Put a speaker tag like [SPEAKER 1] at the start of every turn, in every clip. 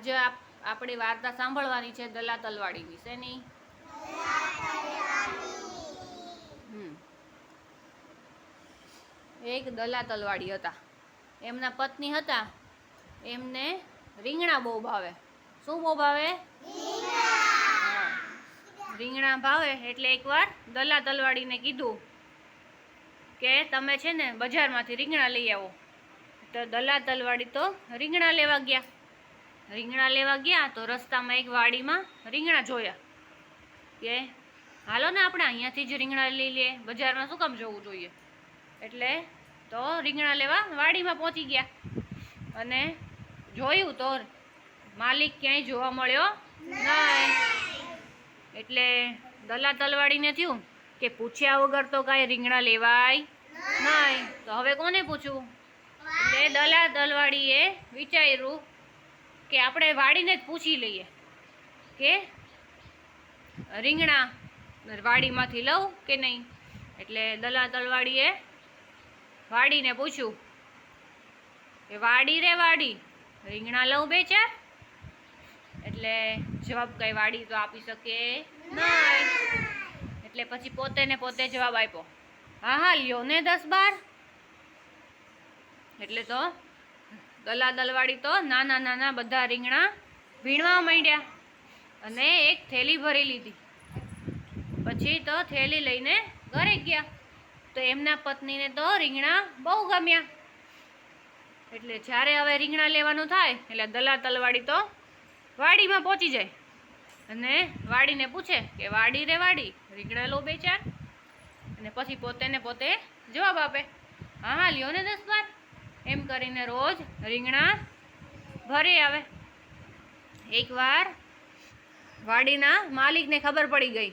[SPEAKER 1] આજે આપ આપણી વાર્તા સાંભળવાની છે દલા તલવાડી વિશે હમ. એક દલા તલવાડી હતા. એમના પત્ની હતા. એમને રીંગણા બહુ ભાવે. શું બહુ ભાવે. રીંગણા ભાવે એટલે એકવાર દલા તલવાડીને કીધું કે તમે છે ને બજારમાંથી રીંગણા લઈ આવો. તો દલા તલવાડી તો રીંગણા લેવા ગયા. રીંગણા લેવા ગયા તો રસ્તામાં એક વાડીમાં રીંગણા જોયા. કે હાલો ને આપણે અહીંયાથી જ રીંગણા લઈ લઈએ બજારમાં શું કામ જવું જોઈએ? એટલે તો રીંગણા લેવા વાડીમાં પહોંચી ગયા. અને જોયું તો માલિક ક્યાંય જોવા મળ્યો નહીં. એટલે દલા તલવાડીને થયું કે પૂછ્યા વગર તો કાંઈ રીંગણા લેવાય નહીં. તો હવે કોને પૂછવું? એટલે દલા તલવાડીએ વિચાર્યું કે આપણે વાડીને જ પૂછી લઈએ. કે રીંગણા વાડીમાંથી લઉં કે નહીં? એટલે દલા તલવાડીએ વાડીને પૂછ્યું કે વાડી રે વાડી, રીંગણા લઉં બે ચાર? એટલે જવાબ કઈ વાડી તો આપી શકે નહીં. એટલે પછી પોતે ને પોતે જવાબ આપ્યો. હા હા, લ્યો ને દસ બાર. એટલે તો દલા દલવાડી તો નાના નાના બધા રીંગણા વીણવા માંડ્યા. અને એક થેલી ભરી લીધી. પછી તો થેલી લઈને ઘરે ગયા. તો એમના પત્નીને તો રીંગણા બહુ ગમ્યા. એટલે જ્યારે હવે રીંગણા લેવાનું થાય, એટલે દલા તલવાડી તો વાડીમાં પહોંચી જાય. અને વાડીને પૂછે કે વાડી રે વાડી, રીંગણા લો બે ચાર. અને પછી પોતે ને પોતે જવાબ આપે, હા હા, લ્યો ને દસ બાર. એમ કરીને રોજ રીંગણા ભરી આવે. એકવાર વાડીના માલિકને ખબર પડી ગઈ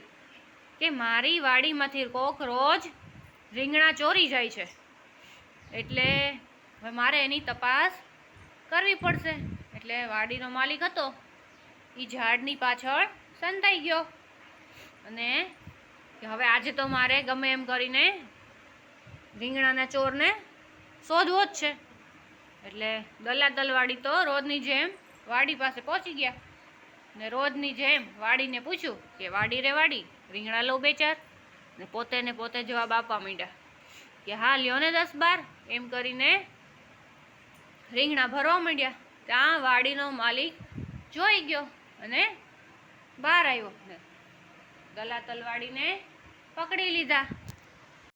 [SPEAKER 1] કે મારી વાડીમાંથી કોક રોજ રીંગણા ચોરી જાય છે. એટલે હવે મારે એની તપાસ કરવી પડશે. એટલે વાડીનો માલિક હતો. એ ઝાડની પાછળ સંતાઈ ગયો. અને હવે આજે તો મારે ગમે એમ કરીને રીંગણાના ચોરને શોધવો જ છે. એટલે દલા દલવાડી તો રોજની જેમ વાડી પાસે પહોંચી ગયા. ને રોજની જેમ વાડીને પૂછ્યું કે વાડી રે વાડી, રીંગણા લો બે ચાર? ને પોતે ને પોતે જવાબ આપવા માંડ્યા કે હા, લ્યો ને દસ બાર. એમ કરીને રીંગણા ભરવા માંડ્યા. ત્યાં વાડીનો માલિક જોઈ ગયો અને બહાર આવ્યો. ને દલા તલવાડીને પકડી લીધા.